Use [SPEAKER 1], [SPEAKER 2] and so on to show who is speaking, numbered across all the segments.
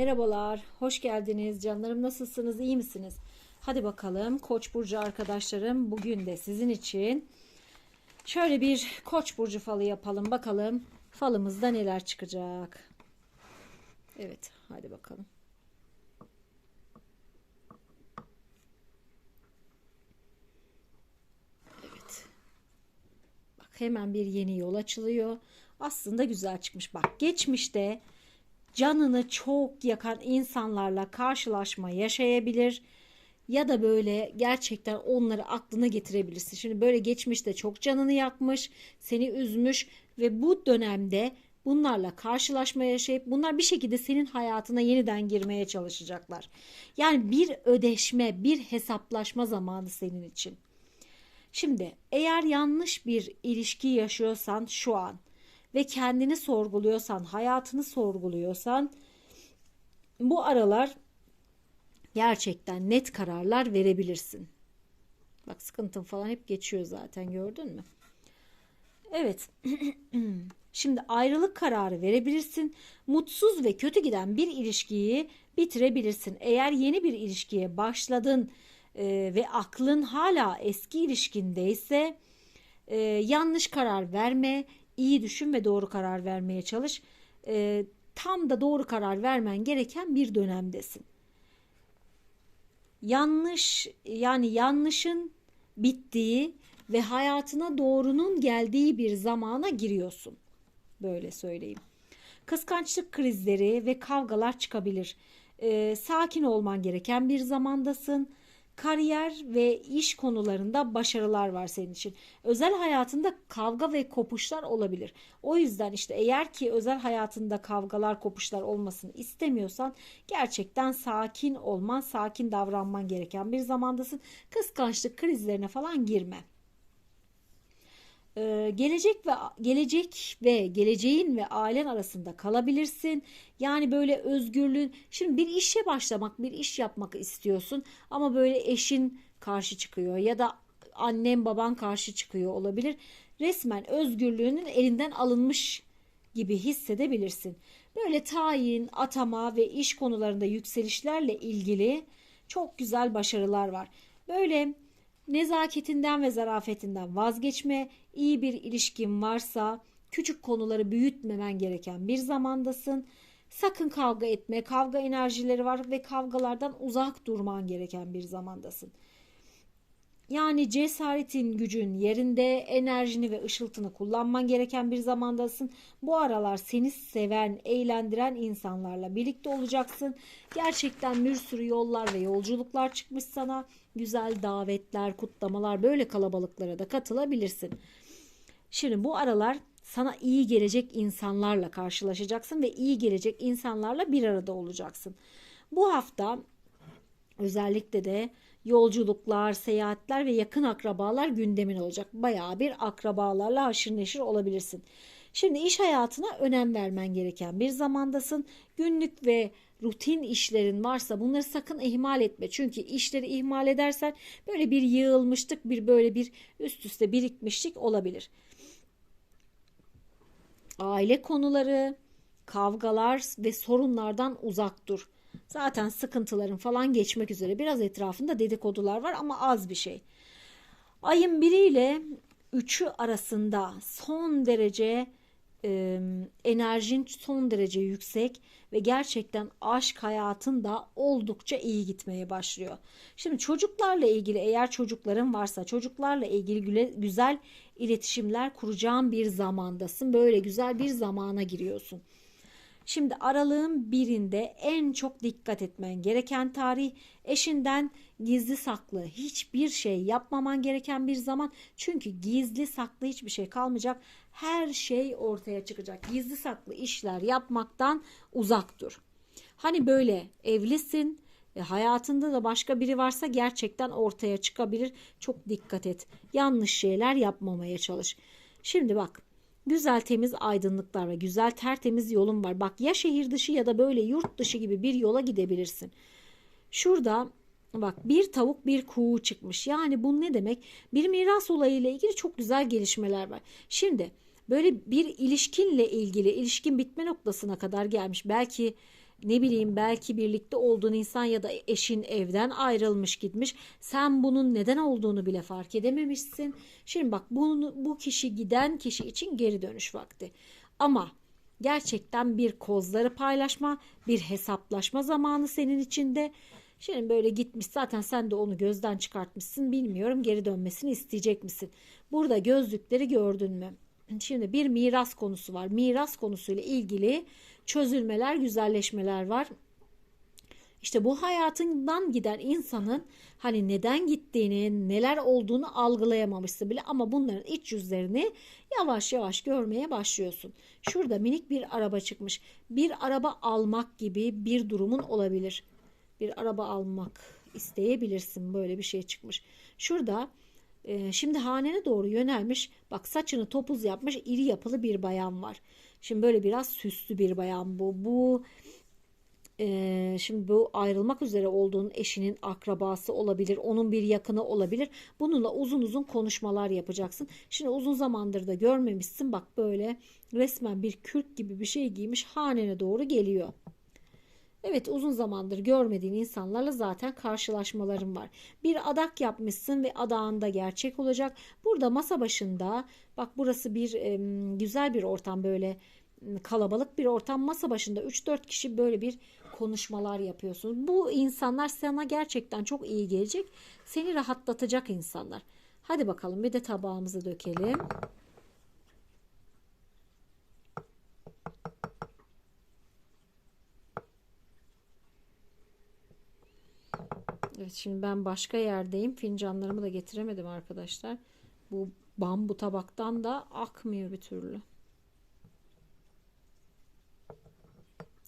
[SPEAKER 1] Merhabalar, hoş geldiniz. Canlarım nasılsınız, iyi misiniz? Hadi bakalım Koç burcu arkadaşlarım bugün de sizin için şöyle bir Koç burcu falı yapalım. Bakalım falımızda neler çıkacak. Evet, hadi bakalım. Evet. Bak hemen bir yeni yol açılıyor. Aslında güzel çıkmış. Bak geçmişte canını çok yakan insanlarla karşılaşma yaşayabilir ya da böyle gerçekten onları aklına getirebilirsin. Şimdi böyle geçmişte çok canını yakmış, seni üzmüş ve bu dönemde bunlarla karşılaşma yaşayıp bunlar bir şekilde senin hayatına yeniden girmeye çalışacaklar. Yani bir ödeşme, bir hesaplaşma zamanı senin için. Şimdi eğer yanlış bir ilişki yaşıyorsan şu an ve kendini sorguluyorsan, hayatını sorguluyorsan bu aralar gerçekten net kararlar verebilirsin. Bak sıkıntın falan hep geçiyor zaten gördün mü? Evet. Şimdi ayrılık kararı verebilirsin. Mutsuz ve kötü giden bir ilişkiyi bitirebilirsin. Eğer yeni bir ilişkiye başladın e, ve aklın hala eski ilişkindeyse e, yanlış karar verme, iyi düşün ve doğru karar vermeye çalış. E, tam da doğru karar vermen gereken bir dönemdesin. Yanlış yani yanlışın bittiği ve hayatına doğrunun geldiği bir zamana giriyorsun. Böyle söyleyeyim. Kıskançlık krizleri ve kavgalar çıkabilir. E, sakin olman gereken bir zamandasın kariyer ve iş konularında başarılar var senin için. Özel hayatında kavga ve kopuşlar olabilir. O yüzden işte eğer ki özel hayatında kavgalar, kopuşlar olmasını istemiyorsan gerçekten sakin olman, sakin davranman gereken bir zamandasın. Kıskançlık krizlerine falan girme. Ee, gelecek ve gelecek ve geleceğin ve ailen arasında kalabilirsin. Yani böyle özgürlüğün şimdi bir işe başlamak, bir iş yapmak istiyorsun ama böyle eşin karşı çıkıyor ya da annen baban karşı çıkıyor olabilir. Resmen özgürlüğünün elinden alınmış gibi hissedebilirsin. Böyle tayin, atama ve iş konularında yükselişlerle ilgili çok güzel başarılar var. Böyle nezaketinden ve zarafetinden vazgeçme, iyi bir ilişkin varsa küçük konuları büyütmemen gereken bir zamandasın. Sakın kavga etme, kavga enerjileri var ve kavgalardan uzak durman gereken bir zamandasın. Yani cesaretin, gücün yerinde, enerjini ve ışıltını kullanman gereken bir zamandasın. Bu aralar seni seven, eğlendiren insanlarla birlikte olacaksın. Gerçekten bir sürü yollar ve yolculuklar çıkmış sana. Güzel davetler, kutlamalar, böyle kalabalıklara da katılabilirsin. Şimdi bu aralar sana iyi gelecek insanlarla karşılaşacaksın ve iyi gelecek insanlarla bir arada olacaksın. Bu hafta özellikle de yolculuklar, seyahatler ve yakın akrabalar gündemin olacak. Bayağı bir akrabalarla haşır neşir olabilirsin. Şimdi iş hayatına önem vermen gereken bir zamandasın. Günlük ve rutin işlerin varsa bunları sakın ihmal etme. Çünkü işleri ihmal edersen böyle bir yığılmışlık, bir böyle bir üst üste birikmişlik olabilir. Aile konuları, kavgalar ve sorunlardan uzak dur. Zaten sıkıntıların falan geçmek üzere. Biraz etrafında dedikodular var ama az bir şey. Ayın 1 ile 3'ü arasında son derece e, enerjin son derece yüksek ve gerçekten aşk hayatın da oldukça iyi gitmeye başlıyor. Şimdi çocuklarla ilgili eğer çocukların varsa çocuklarla ilgili güzel iletişimler kuracağın bir zamandasın. Böyle güzel bir zamana giriyorsun. Şimdi aralığın birinde en çok dikkat etmen gereken tarih eşinden gizli saklı hiçbir şey yapmaman gereken bir zaman. Çünkü gizli saklı hiçbir şey kalmayacak. Her şey ortaya çıkacak. Gizli saklı işler yapmaktan uzak dur. Hani böyle evlisin, e, hayatında da başka biri varsa gerçekten ortaya çıkabilir. Çok dikkat et. Yanlış şeyler yapmamaya çalış. Şimdi bak güzel temiz aydınlıklar ve güzel tertemiz yolun var. Bak ya şehir dışı ya da böyle yurt dışı gibi bir yola gidebilirsin. Şurada bak bir tavuk bir kuğu çıkmış. Yani bu ne demek? Bir miras olayıyla ilgili çok güzel gelişmeler var. Şimdi böyle bir ilişkinle ilgili ilişkin bitme noktasına kadar gelmiş. Belki ne bileyim belki birlikte olduğun insan ya da eşin evden ayrılmış gitmiş. Sen bunun neden olduğunu bile fark edememişsin. Şimdi bak bunu, bu kişi giden kişi için geri dönüş vakti. Ama gerçekten bir kozları paylaşma, bir hesaplaşma zamanı senin içinde. Şimdi böyle gitmiş zaten sen de onu gözden çıkartmışsın bilmiyorum geri dönmesini isteyecek misin? Burada gözlükleri gördün mü? Şimdi bir miras konusu var. Miras konusuyla ilgili çözülmeler, güzelleşmeler var. İşte bu hayatından giden insanın hani neden gittiğini, neler olduğunu algılayamamışsın bile ama bunların iç yüzlerini yavaş yavaş görmeye başlıyorsun. Şurada minik bir araba çıkmış. Bir araba almak gibi bir durumun olabilir. Bir araba almak isteyebilirsin. Böyle bir şey çıkmış. Şurada e, şimdi hanene doğru yönelmiş. Bak saçını topuz yapmış iri yapılı bir bayan var. Şimdi böyle biraz süslü bir bayan bu. Bu e, şimdi bu ayrılmak üzere olduğun eşinin akrabası olabilir. Onun bir yakını olabilir. Bununla uzun uzun konuşmalar yapacaksın. Şimdi uzun zamandır da görmemişsin. Bak böyle resmen bir kürk gibi bir şey giymiş hanene doğru geliyor. Evet uzun zamandır görmediğin insanlarla zaten karşılaşmaların var. Bir adak yapmışsın ve adağında gerçek olacak. Burada masa başında bak burası bir e, güzel bir ortam böyle kalabalık bir ortam masa başında 3-4 kişi böyle bir konuşmalar yapıyorsunuz. Bu insanlar sana gerçekten çok iyi gelecek. Seni rahatlatacak insanlar. Hadi bakalım bir de tabağımızı dökelim. Evet şimdi ben başka yerdeyim. Fincanlarımı da getiremedim arkadaşlar. Bu bambu tabaktan da akmıyor bir türlü.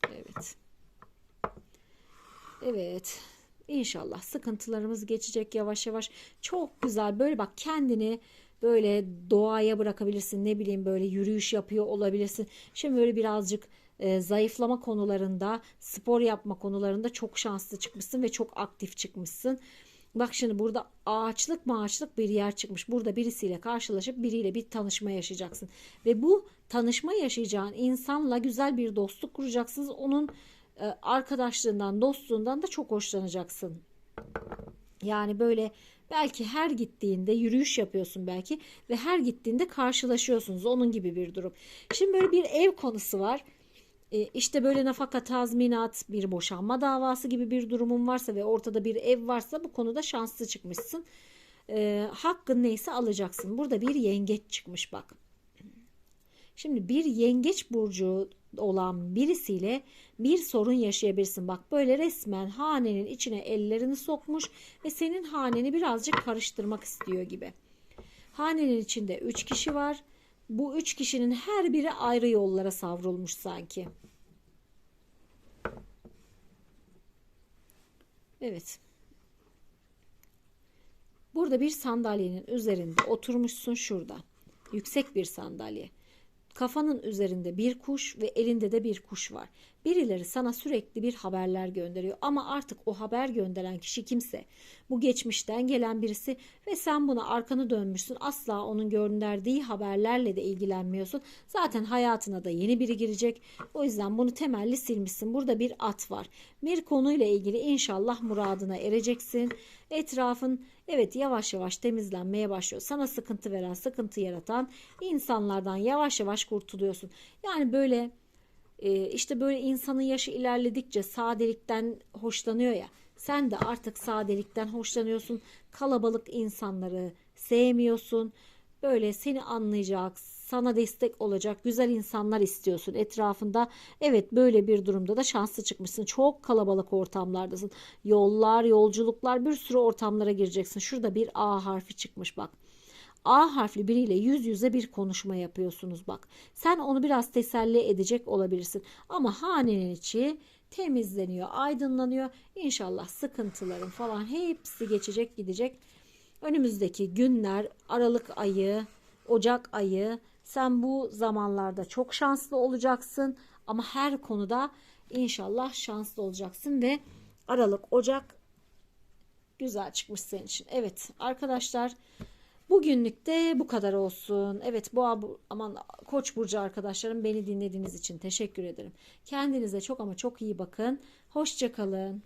[SPEAKER 1] Evet. Evet. İnşallah sıkıntılarımız geçecek yavaş yavaş. Çok güzel böyle bak kendini böyle doğaya bırakabilirsin. Ne bileyim böyle yürüyüş yapıyor olabilirsin. Şimdi böyle birazcık e, zayıflama konularında, spor yapma konularında çok şanslı çıkmışsın ve çok aktif çıkmışsın. Bak şimdi burada ağaçlık maaçlık bir yer çıkmış. Burada birisiyle karşılaşıp biriyle bir tanışma yaşayacaksın. Ve bu tanışma yaşayacağın insanla güzel bir dostluk kuracaksınız. Onun e, arkadaşlığından, dostluğundan da çok hoşlanacaksın. Yani böyle belki her gittiğinde yürüyüş yapıyorsun belki ve her gittiğinde karşılaşıyorsunuz. Onun gibi bir durum. Şimdi böyle bir ev konusu var. E, işte böyle nafaka tazminat, bir boşanma davası gibi bir durumun varsa ve ortada bir ev varsa bu konuda şanslı çıkmışsın. E, hakkın neyse alacaksın. Burada bir yengeç çıkmış bak. Şimdi bir yengeç burcu olan birisiyle bir sorun yaşayabilirsin. Bak böyle resmen hanenin içine ellerini sokmuş ve senin haneni birazcık karıştırmak istiyor gibi. Hanenin içinde 3 kişi var. Bu 3 kişinin her biri ayrı yollara savrulmuş sanki. Evet. Burada bir sandalyenin üzerinde oturmuşsun şurada. Yüksek bir sandalye. Kafanın üzerinde bir kuş ve elinde de bir kuş var. Birileri sana sürekli bir haberler gönderiyor ama artık o haber gönderen kişi kimse. Bu geçmişten gelen birisi ve sen buna arkanı dönmüşsün. Asla onun gönderdiği haberlerle de ilgilenmiyorsun. Zaten hayatına da yeni biri girecek. O yüzden bunu temelli silmişsin. Burada bir at var. Bir konuyla ilgili inşallah muradına ereceksin. Etrafın evet yavaş yavaş temizlenmeye başlıyor. Sana sıkıntı veren, sıkıntı yaratan insanlardan yavaş yavaş kurtuluyorsun. Yani böyle e, işte böyle insanın yaşı ilerledikçe sadelikten hoşlanıyor ya. Sen de artık sadelikten hoşlanıyorsun. Kalabalık insanları sevmiyorsun. Böyle seni anlayacak, sana destek olacak güzel insanlar istiyorsun etrafında. Evet böyle bir durumda da şanslı çıkmışsın. Çok kalabalık ortamlardasın. Yollar, yolculuklar bir sürü ortamlara gireceksin. Şurada bir A harfi çıkmış bak. A harfli biriyle yüz yüze bir konuşma yapıyorsunuz bak. Sen onu biraz teselli edecek olabilirsin. Ama hanenin içi temizleniyor, aydınlanıyor. İnşallah sıkıntıların falan hepsi geçecek gidecek. Önümüzdeki günler Aralık ayı, Ocak ayı sen bu zamanlarda çok şanslı olacaksın ama her konuda inşallah şanslı olacaksın ve Aralık, Ocak güzel çıkmış senin için. Evet arkadaşlar Bugünlük de bu kadar olsun. Evet bu aman Koç burcu arkadaşlarım beni dinlediğiniz için teşekkür ederim. Kendinize çok ama çok iyi bakın. Hoşça kalın.